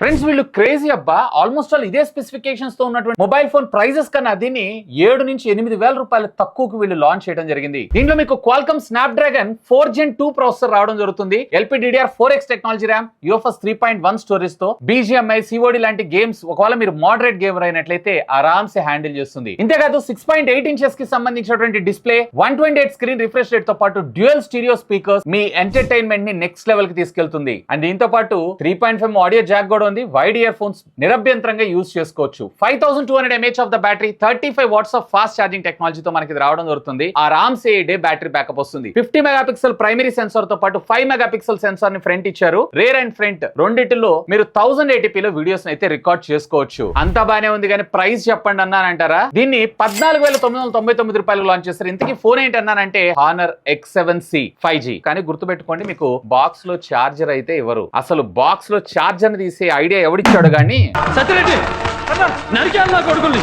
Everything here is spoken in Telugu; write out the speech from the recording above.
ఫ్రెండ్స్ వీళ్ళు క్రేజీ అబ్బా. ఆల్మోస్ట్ ఆల్ ఇదే స్పెసిఫికేషన్స్తో ఉన్నటువంటి మొబైల్ ఫోన్ ప్రైజెస్ కన్నా దీన్ని ఏడు నుంచి ఎనిమిది వేల రూపాయలు తక్కువకు వీళ్ళు లాంచ్ చేయడం జరిగింది. దీంట్లో మీకు Qualcomm Snapdragon four gen two processor రావడం జరుగుతుంది. LPDDR four X technology RAM UFS three point one స్టోరేజ్తో BGMI COD లాంటి గేమ్స్ ఒకవేళ మీరు మోడరేట్ గేమర్ అయినట్లయితే ఆరామ్సే హ్యాండిల్ చేస్తుంది. ఇంతేకాదు సిక్స్ పాయింట్ ఎయిట్ ఇంచెస్కి సంబంధించినటువంటి display one twenty eight screen refresh రేట్తో పాటు డ్యూయల్ స్టీరియో స్పీకర్స్ మీ ఎంటర్టైన్మెంట్ని నెక్స్ట్ లెవెల్కి తీసుకెళ్తుంది. అండ్ దీంతో పాటు three point five audio jack కూడా ఉంది వైడ్ ఇయర్ ఫోన్స్ నిరభ్యంతరంగా యూజ్ చేసుకోవచ్చు. Five thousand two hundred mAh of the battery thirty five watts of fast charging టెక్నాలజీతో మనకి రావడం జరుగుతుంది ఆరామ్ ఏ డే బ్యాటరీ బ్యాకప్ వస్తుంది. ఫిఫ్టీ మెగా పిక్సెల్ ప్రైమరీ సెన్సార్తో పాటు ఫైవ్ మెగా పిక్సెల్ సెన్సార్ని ఫ్రంట్ ఇచ్చారు. రేర్ అండ్ ఫ్రంట్ రెండింటిలో మీరు థౌసండ్లో వీడియోస్ అయితే రికార్డ్ చేసుకోవచ్చు. అంతా బానే ఉంది కానీ ప్రైస్ చెప్పండి అన్నానంటారా దీన్ని పద్నాలుగు వేల తొమ్మిది వందల తొంభై తొమ్మిది రూపాయలు లాంచ్ చేస్తారు ఇంతకీ ఫోన్ ఏంటి అన్నానంటే Honor X seven C five G కానీ గుర్తుపెట్టుకోండి మీకు బాక్స్లో చార్జర్ అయితే ఇవ్వరు అసలు బాక్స్లో చార్జర్ తీసే ఐడియా ఎవడిచ్చాడు కానీ సత్యరెడ్డి నరికేయాలి నా కొడుకుల్ని.